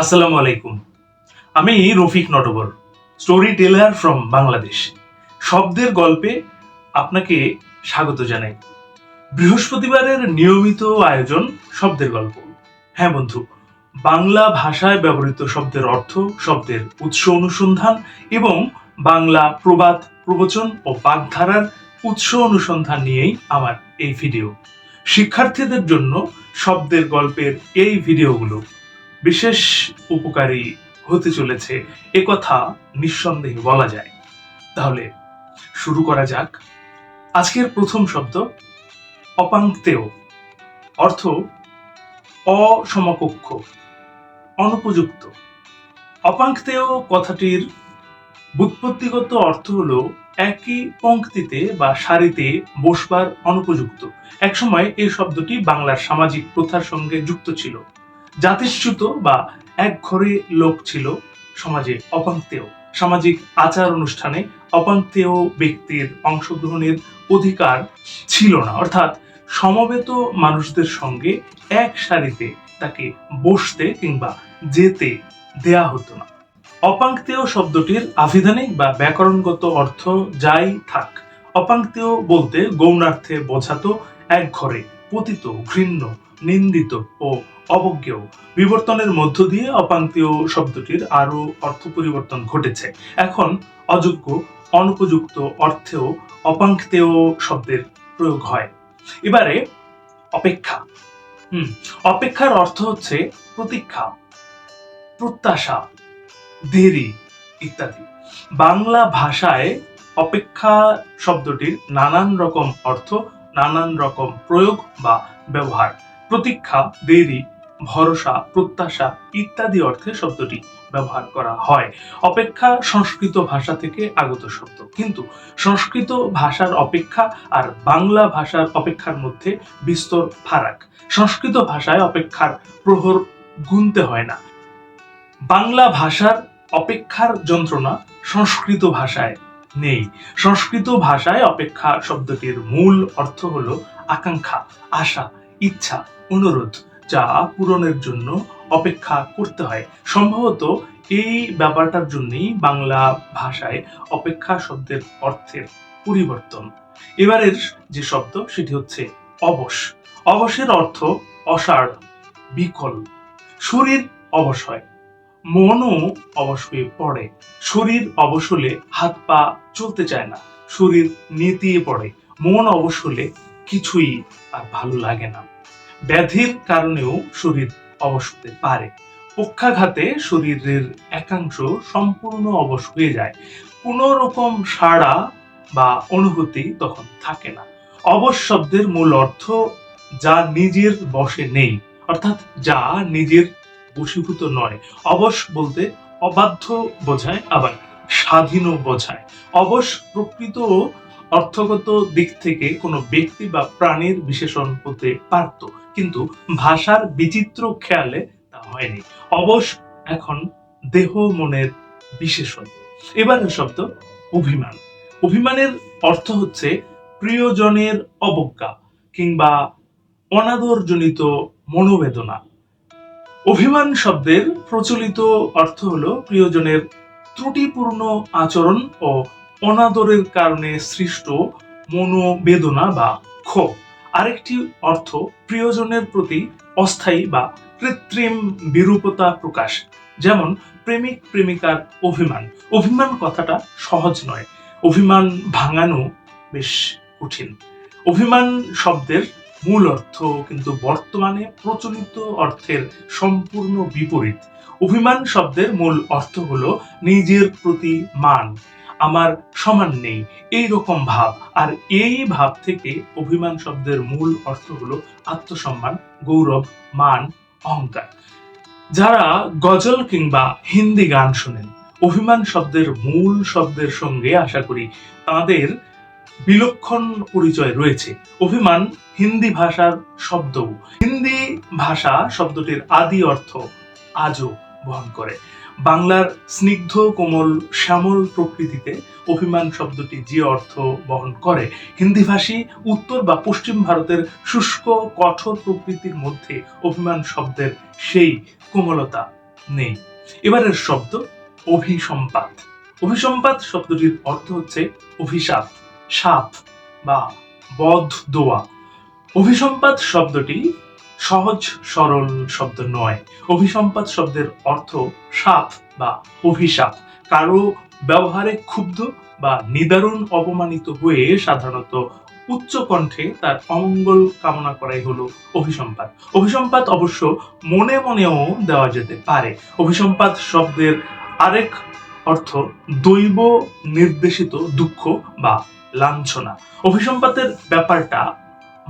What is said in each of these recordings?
আসসালামু আলাইকুম। আমি Rafiq Natabar story teller from Bangladesh শব্দের গল্পে আপনাকে স্বাগত জানাই। বৃহস্পতিবারের নিয়মিত আয়োজন শব্দের গল্প। হ্যাঁ বন্ধু, বাংলা ভাষায় ব্যবহৃত শব্দের অর্থ, শব্দের উৎস অনুসন্ধান এবং বাংলা প্রবাদ, প্রবচন ও বাগধারার উৎস অনুসন্ধান নিয়েই আমার এই ভিডিও। শিক্ষার্থীদের জন্য শব্দের গল্পের এই ভিডিওগুলো বিশেষ উপকারী হতে চলেছে এ কথা নিঃসন্দেহে বলা যায়। তাহলে শুরু করা যাক। আজকের প্রথম শব্দ অপাঙ্ক্তেয় অর্থ অসমকক্ষ, অনুপযুক্ত। অপাঙ্ক্তেয় কথাটির ব্যুৎপত্তিগত অর্থ হলো একই পঙ্ক্তিতে বা সারিতে বসবার অনুপযুক্ত। একসময় এই শব্দটি বাংলার সামাজিক প্রথার সঙ্গে যুক্ত ছিল। জাতিশ্চ্যুত বা এক ঘরে লোক ছিল সমাজে অপাঙ্ক্তেয় সামাজিক আচার অনুষ্ঠানে অপাঙ্ক্তেয় ব্যক্তির অংশগ্রহণের অধিকার ছিল না। অর্থাৎ সমবেত মানুষদের সঙ্গে এক সারিতে তাকে বসতে কিংবা যেতে দেয়া হতো না। অপাঙ্ক্তেয় শব্দটির আভিধানিক বা ব্যাকরণগত অর্থ যাই থাক। অপাঙ্ক্তেয় বলতে গৌণার্থে বোঝাতো এক ঘরে পতিত, ঘৃণ্য, নিন্দিত ও অবজ্ঞেয়। বিবর্তনের মধ্য দিয়ে অপাঙ্ক্তীয় শব্দটির আরও অর্থ পরিবর্তন ঘটেছে। এখন অযোগ্য, অনুপযুক্ত অর্থেও অপাঙ্ক্তেয় শব্দের প্রয়োগ হয়। এবারে অপেক্ষা। হুম, অপেক্ষার অর্থ হচ্ছে প্রতীক্ষা, প্রত্যাশা, দেরি ইত্যাদি। বাংলা ভাষায় অপেক্ষা শব্দটির নানান রকম অর্থ, নানান রকম প্রয়োগ বা ব্যবহার। প্রতীক্ষা, দেরি ভরসা, প্রত্যাশা ইত্যাদি অর্থে শব্দটি ব্যবহার করা হয়। অপেক্ষা সংস্কৃত ভাষা থেকে আগত শব্দ। কিন্তু সংস্কৃত ভাষার অপেক্ষা আর বাংলা ভাষার অপেক্ষার মধ্যে বিস্তর ফারাক। সংস্কৃত ভাষায় অপেক্ষার প্রহর গুনতে হয় না। বাংলা ভাষার অপেক্ষার যন্ত্রণা সংস্কৃত ভাষায় নেই। সংস্কৃত ভাষায় অপেক্ষা শব্দটির মূল অর্থ হলো আকাঙ্ক্ষা, আশা, ইচ্ছা, অনুরোধ। যা পূরণের জন্য অপেক্ষা করতে হয়। সম্ভবত এই ব্যাপারটার জন্যই বাংলা ভাষায় অপেক্ষা শব্দের অর্থের পরিবর্তন। এবারের যে শব্দ, সেটি হচ্ছে অবশ। অবশের অর্থ অসাড়, বিকল। শরীর অবশ হয়। মনও অবশ হয়ে পড়ে। শরীর অবশ হলে হাত পা চলতে চায় না। শরীর নেতিয়ে পড়ে। মন অবশ হলে কিছুই আর ভালো লাগে না। ব্যাধির কারণেও শরীর অবশ হতে পারে। পক্ষাঘাতে শরীরের একাংশ সম্পূর্ণ অবশ হয়ে যায়। কোন রকম সাড়া বা অনুভূতি তখন থাকে না। অবশ শব্দের মূল অর্থ যা নিজের বশে নেই, অর্থাৎ যা নিজের বশীভূত নয়। অবশ বলতে অবাধ্য বোঝায়, আবার স্বাধীনও বোঝায়। অবশ প্রকৃত অর্থগত দিক থেকে কোনো ব্যক্তি বা প্রাণীর বিশেষণ হতে পারত। কিন্তু ভাষার বিচিত্র খেয়ালে তা হয়নি। অবশ এখন দেহ মনের বিশেষণ এবারের শব্দ অভিমান। অভিমানের অর্থ হচ্ছে প্রিয়জনের অবজ্ঞা কিংবা অনাদরজনিত মনোবেদনা। অভিমান শব্দের প্রচলিত অর্থ হল প্রিয়জনের ত্রুটিপূর্ণ আচরণ ও অনাদরের কারণে সৃষ্ট মনোবেদনা বা ক্ষোভ। আরেকটি অর্থ প্রিয়জনের প্রতি অস্থায়ী বা কৃত্রিম বিরূপতা প্রকাশ, যেমন প্রেমিক প্রেমিকার অভিমান। অভিমান কথাটা সহজ নয়। অভিমান ভাঙানো বেশ কঠিন। অভিমান শব্দের মূল অর্থ কিন্তু বর্তমানে প্রচলিত অর্থের সম্পূর্ণ বিপরীত। অভিমান শব্দের মূল অর্থ হলো নিজের প্রতি মান। আমার সমান নেই। এই রকম ভাব। আর এই ভাব থেকে অভিমান শব্দের মূল অর্থ হলো আত্মসম্মান, গৌরব, মান, অহংকার। যারা গজল কিংবা হিন্দি গান শোনেন, অভিমান শব্দের মূল শব্দের সঙ্গে আশা করি তাদের বিলক্ষণ পরিচয় রয়েছে। অভিমান হিন্দি ভাষার শব্দ হিন্দি ভাষা শব্দটির আদি অর্থ আজও বহন করে। বাংলার স্নিগ্ধ কোমল শ্যামল প্রকৃতিতে অভিমান শব্দটি যে অর্থ বহন করে হিন্দিভাষী উত্তর বা পশ্চিম ভারতের শুষ্ক, কঠোর প্রকৃতির মধ্যে অভিমান শব্দের সেই কোমলতা নেই। এবারের শব্দ অভিসম্পাত। অভিসম্পাত শব্দটির অর্থ হচ্ছে অভিশাপ, সাপ বা বধ দোয়া। অভিসম্পাত শব্দটি সহজ, সরল শব্দ নয়। অভিসম্পাদ শব্দের অর্থ সাপ বা অভিশাপ। কারও ব্যবহারে ক্ষুব্ধ বা নিদারুণ অপমানিত হয়ে সাধারণত উচ্চ কণ্ঠে তার অমঙ্গল কামনা করাই হলো অভিসম্পাত অভিসম্পাত অবশ্য মনে মনেও দেওয়া যেতে পারে। অভিসম্পাত শব্দের আরেক অর্থ দৈব, নির্দেশিত দুঃখ বা লাঞ্ছনা। অভিসম্পাতের ব্যাপারটা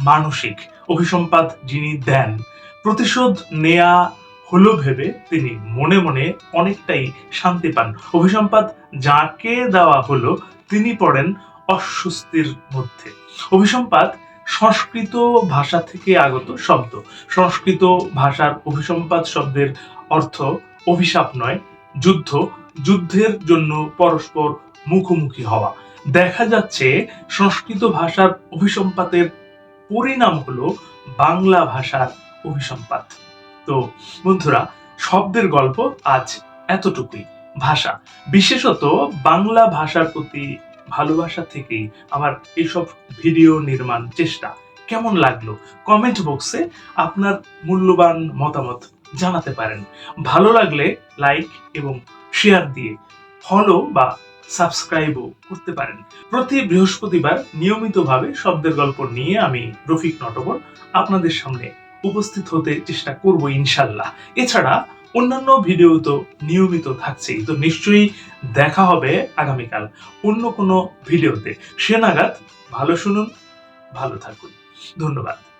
মানসিক। অভিসম্পাত যিনি দেন, প্রতিশোধ নেয়া হলো ভেবে তিনি মনে মনে অনেকটাই শান্তি পান। অভিসম্পাদ যাকে দেওয়া হলো, তিনি পড়েন অস্বস্তির মধ্যে। অভিসম্পাদ সংস্কৃত ভাষা থেকে আগত শব্দ। সংস্কৃত ভাষার অভিসম্পাদ শব্দের অর্থ অভিশাপ নয়, যুদ্ধ। যুদ্ধের জন্য পরস্পর মুখোমুখি হওয়া। দেখা যাচ্ছে সংস্কৃত ভাষার অভিসম্পাতের পরিণাম হলো বাংলা ভাষার অভিসম্পাত। তো বন্ধুরা, শব্দের গল্প আজ এতটুকুই। ভাষা, বিশেষত বাংলা ভাষার প্রতি ভালোবাসা থেকেই আমার এইসব ভিডিও নির্মাণ চেষ্টা। কেমন লাগল? কমেন্ট বক্সে আপনার মূল্যবান মতামত জানাতে পারেন। ভালো লাগলে লাইক এবং শেয়ার দিয়ে ফলো বা সাবস্ক্রাইবও করতে পারেন। প্রতি বৃহস্পতিবার নিয়মিতভাবে শব্দের গল্প নিয়ে আমি রফিক নটবর আপনাদের সামনে উপস্থিত হতে চেষ্টা করব ইনশাল্লাহ। এছাড়া অন্যান্য ভিডিও তো নিয়মিত থাকছেই, তো নিশ্চয়ই দেখা হবে আগামীকাল অন্য কোনো ভিডিওতে। সে নাগাদ ভালো শুনুন, ভালো থাকুন। ধন্যবাদ।